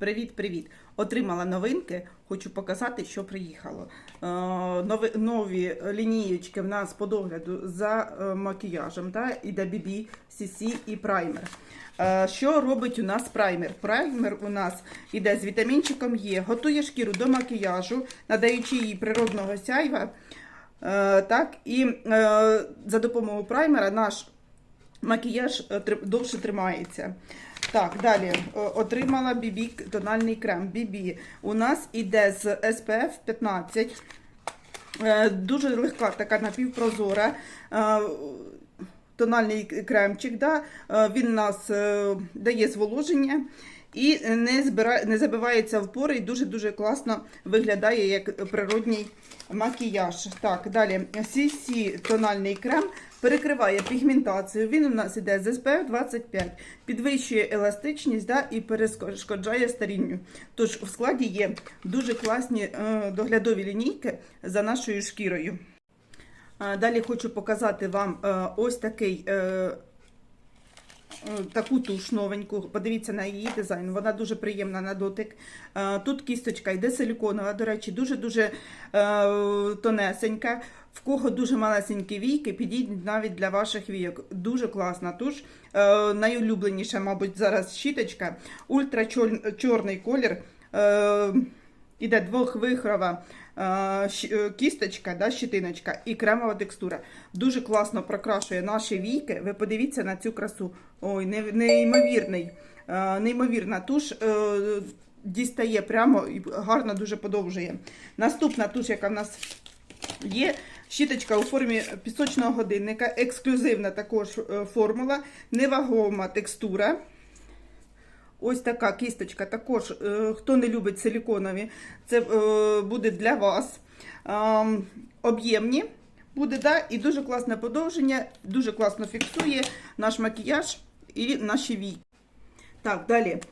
Привіт-привіт! Отримала новинки. Хочу показати, що приїхало. Е, Нові, нові лінієчки в нас по догляду за е, макіяжем. Да? Іде BB, CC і праймер. Е, Що робить у нас праймер? Праймер у нас іде з вітамінчиком Е, готує шкіру до макіяжу, надаючи їй природного сяйва. Так, і за допомогою праймера наш макіяж е, довше тримається. Так, далі е, отримала бібі тональний крем. Бібі у нас іде з SPF 15. Е, Дуже легка така напівпрозора. Тональний кремчик, да? е, він у нас е, дає зволоження і не, збира... не забивається в пори і дуже-дуже класно виглядає як природній макіяж. Так, далі CC тональний крем перекриває пігментацію. Він у нас іде з SPF 25, підвищує еластичність да, і перешкоджає старінню. Тож в складі є дуже класні е, доглядові лінійки за нашою шкірою. Далі хочу показати вам е, ось такий. е, е, Таку туш новеньку, подивіться на її дизайн, вона дуже приємна на дотик. Тут кісточка йде силіконова, до речі, дуже-дуже тонесенька. В кого дуже малесенькі війки, підійдуть навіть для ваших війок. Дуже класна туш. Найулюбленіша, мабуть, зараз щіточка. Ультра чорний колір. Іде двохвихрова е, е, кісточка, да, щитиночка і кремова текстура. Дуже класно прокрашує наші війки. Ви подивіться на цю красу. Ой, не- неймовірний, е, неймовірна туш. Дістає прямо і гарно дуже подовжує. Наступна туш, яка в нас є, щіточка у формі пісочного годинника, ексклюзивна також формула, невагома текстура. Ось така кісточка. Також, е, хто не любить силіконові, це е, буде для вас. Ем, об'ємні буде, да? і дуже класне подовження, дуже класно фіксує наш макіяж і наші війки. Так, далі. Е,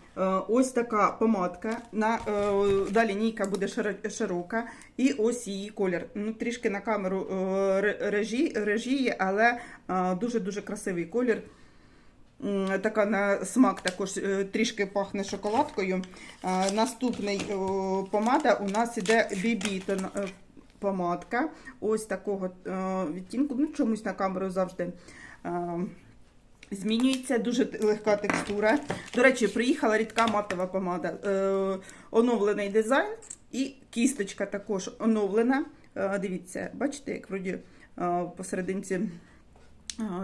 Ось така помадка. На, е, далі лінійка буде широка. І ось її колір. Ну, трішки на камеру е, ре- режі, режіє, але е, дуже-дуже красивий колір. Така на смак також е, трішки пахне шоколадкою. Е, Наступний помада у нас іде BB тон- е, помадка. Ось такого відтінку. Ну, чомусь на камеру завжди. Змінюється дуже легка текстура. До речі, приїхала рідка матова помада. Оновлений дизайн і кісточка також оновлена. Дивіться, бачите, як вроді посерединці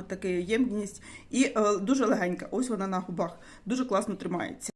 така ємність. І е, дуже легенька. Ось вона на губах. Дуже класно тримається.